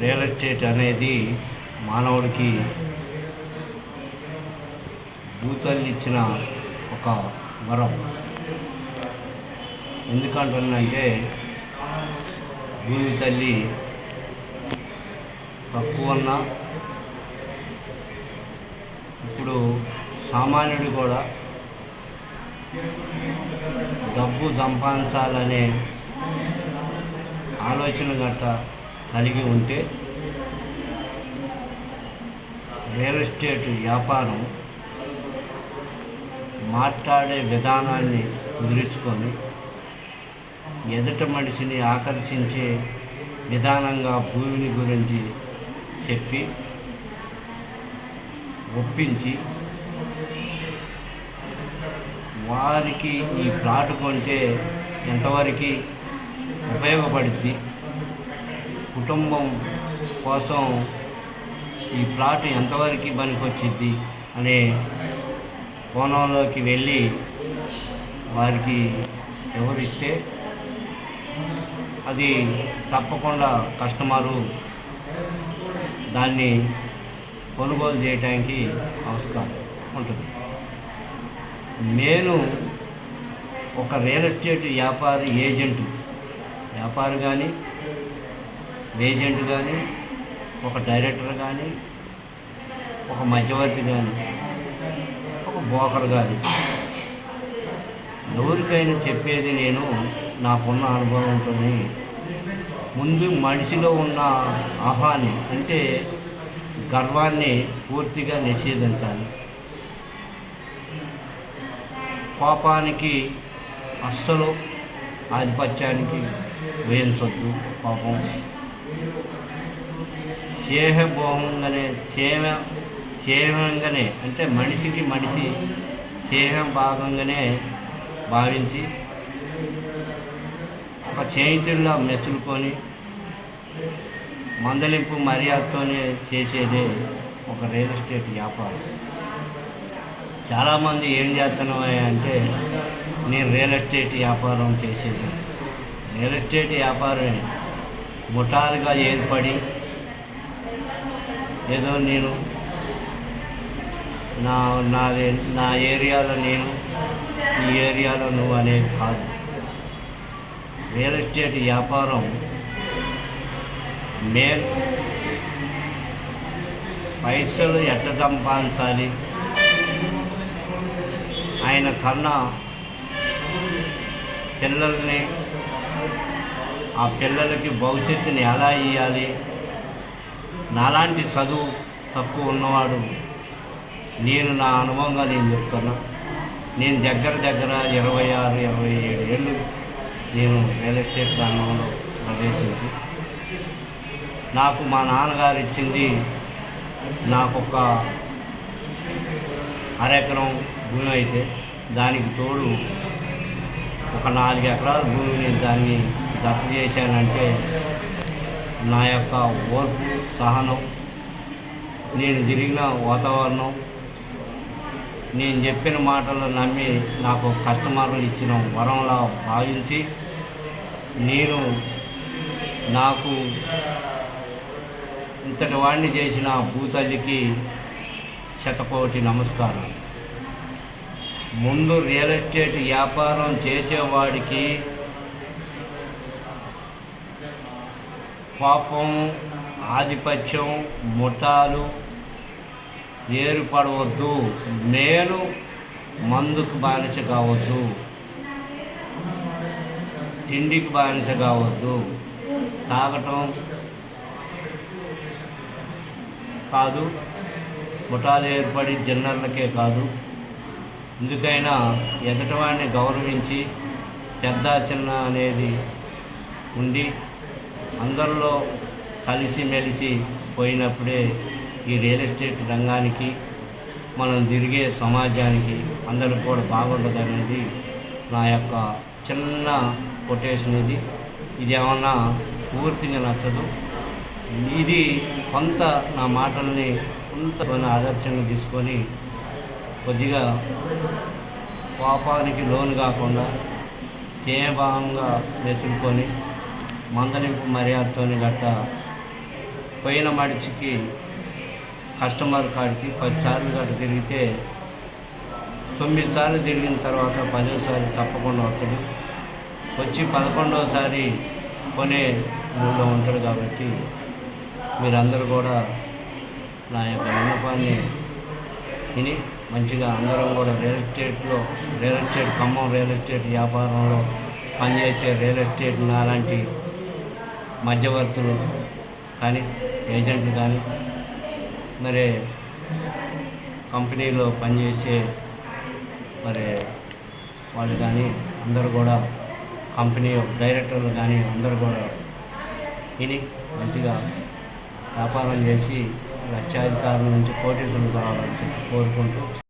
Real estate అనేది మానవుడికి భూతల్లి ఇచ్చిన ఒక వరం. ఎందుకంటున్నంటే భూమి తల్లి తక్కువన్నా ఇప్పుడు సామాన్యుడు కూడా డబ్బు సంపాదించాలనే ఆలోచన గట్ట కలిగి ఉంటే రియల్ ఎస్టేట్ వ్యాపారం మాట్లాడే విధానాన్ని కుదుర్చుకొని ఎదుట మనిషిని ఆకర్షించే విధానంగా భూమిని గురించి చెప్పి ఒప్పించి వారికి ఈ ప్లాట్ కొంటే ఎంతవరకు ఉపయోగపడుద్ది? కుటుంబం కోసం ఈ ప్లాట్ ఎంతవరకు పనికొచ్చింది అనే కోణంలోకి వెళ్ళి వారికి వివరిస్తే అది తప్పకుండా కస్టమరు దాన్ని కొనుగోలు చేయడానికి అవసరం ఉంటుంది. నేను ఒక రియల్ ఎస్టేట్ వ్యాపారి ఏజెంట్. వ్యాపారి కానీ ఏజెంట్ కానీ ఒక డైరెక్టర్ కానీ ఒక మధ్యవర్తి కానీ ఒక బోకర్ కానీ ఎవరికైనా చెప్పేది నేను నాకున్న అనుభవంతో ముందు మనిషిలో ఉన్న ఆహాన్ని అంటే గర్వాన్ని పూర్తిగా నిషేధించాలి. కోపానికి అస్సలు ఆధిపత్యానికి వేయించొద్దు కోపం సేహభోగంగానే సేవ సేవంగానే అంటే మనిషికి మనిషి సేహ భాగంగానే భావించి ఒక చేతుల్లో మెచ్చుకొని మందలింపు మర్యాదతోనే చేసేదే ఒక రియల్ ఎస్టేట్ వ్యాపారం. చాలామంది ఏం చేస్తున్నాయి అంటే నేను రియల్ ఎస్టేట్ వ్యాపారం చేసేది. రియల్ ఎస్టేట్ వ్యాపారం ముఠాలుగా ఏర్పడి ఏదో నేను నా నాది నా ఏరియాలో నేను ఈ ఏరియాలో నువ్వు అనేది కాదు. రియల్ ఎస్టేట్ వ్యాపారం మేల్ పైసలు ఎట్ట సంపాదించాలి? ఆయన కన్నా పిల్లల్ని ఆ పిల్లలకి భవిష్యత్తుని ఎలా ఇవ్వాలి నాలాంటి చదువు తక్కువ ఉన్నవాడు నేను నా అనుభవంగా నేను చెప్తున్నా. నేను దగ్గర దగ్గర ఇరవై ఆరు ఇరవై ఏడు ఏళ్ళు నేను రియల్ ఎస్టేట్ రంగంలో ప్రవేశించి నాకు మా నాన్నగారు ఇచ్చింది నాకు ఒక అరెకరం భూమి అయితే దానికి తోడు ఒక నాలుగు ఎకరాల భూమిని దాన్ని జత చేశానంటే నా యొక్క ఓర్పు సహనం నేను తిరిగిన వాతావరణం నేను చెప్పిన మాటలు నమ్మి నాకు కస్టమర్లు ఇచ్చిన వరంలా భావించి నేను నాకు ఇంతటి వాడిని చేసిన భూతల్లికి శతకోటి నమస్కారం ముందు రియల్ ఎస్టేట్ వ్యాపారం చేసేవాడికి కోపం ఆధిపత్యం ముఠాలు ఏర్పడవద్దు. నేను మందుకు బానిస కావద్దు. తిండికి బానిస కావద్దు. తాగటం కాదు. ముఠాలు ఏర్పడి డిన్నర్లకే కాదు. ఎందుకైనా ఎదటవాడిని గౌరవించి పెద్ద చిన్న అనేది ఉండి అందరిలో కలిసిమెలిసి పోయినప్పుడే ఈ రియల్ ఎస్టేట్ రంగానికి మనం తిరిగే సమాజానికి అందరికి కూడా బాగుంటుంది అనేది నా యొక్క చిన్న కొటేషన్ ఇది. ఇది ఏమన్నా పూర్తిగా నచ్చదు. ఇది కొంత నా మాటల్ని కొంత ఆదర్శంగా తీసుకొని కొద్దిగా కోపానికి లోను కాకుండా స్నేహభావంగా నేర్చుకొని మందలింపు మర్యాదతోని గట్ట పోయిన మడిచికి కస్టమర్ కాడికి పదిసార్లు గట్ట తిరిగితే తొమ్మిది సార్లు తిరిగిన తర్వాత పదోసారి తప్పకుండా వస్తాడు. వచ్చి పదకొండవసారి కొనే ఊళ్ళో ఉంటాడు కాబట్టి మీరందరూ కూడా నా యొక్క విన్నపాన్ని విని మంచిగా అందరం కూడా రియల్ ఎస్టేట్లో real estate Khammam real estate వ్యాపారంలో పనిచేసే రియల్ ఎస్టేట్ నాలాంటి మధ్యవర్తులు కానీ ఏజెంట్లు కానీ మరి కంపెనీలో పనిచేసే మరి వాళ్ళు కానీ అందరూ కూడా కంపెనీ డైరెక్టర్లు కానీ అందరూ కూడా విని మంచిగా వ్యాపారం చేసి లక్షాధికారుల నుంచి కోటీసులు కావాలని చెప్పి కోరుకుంటూ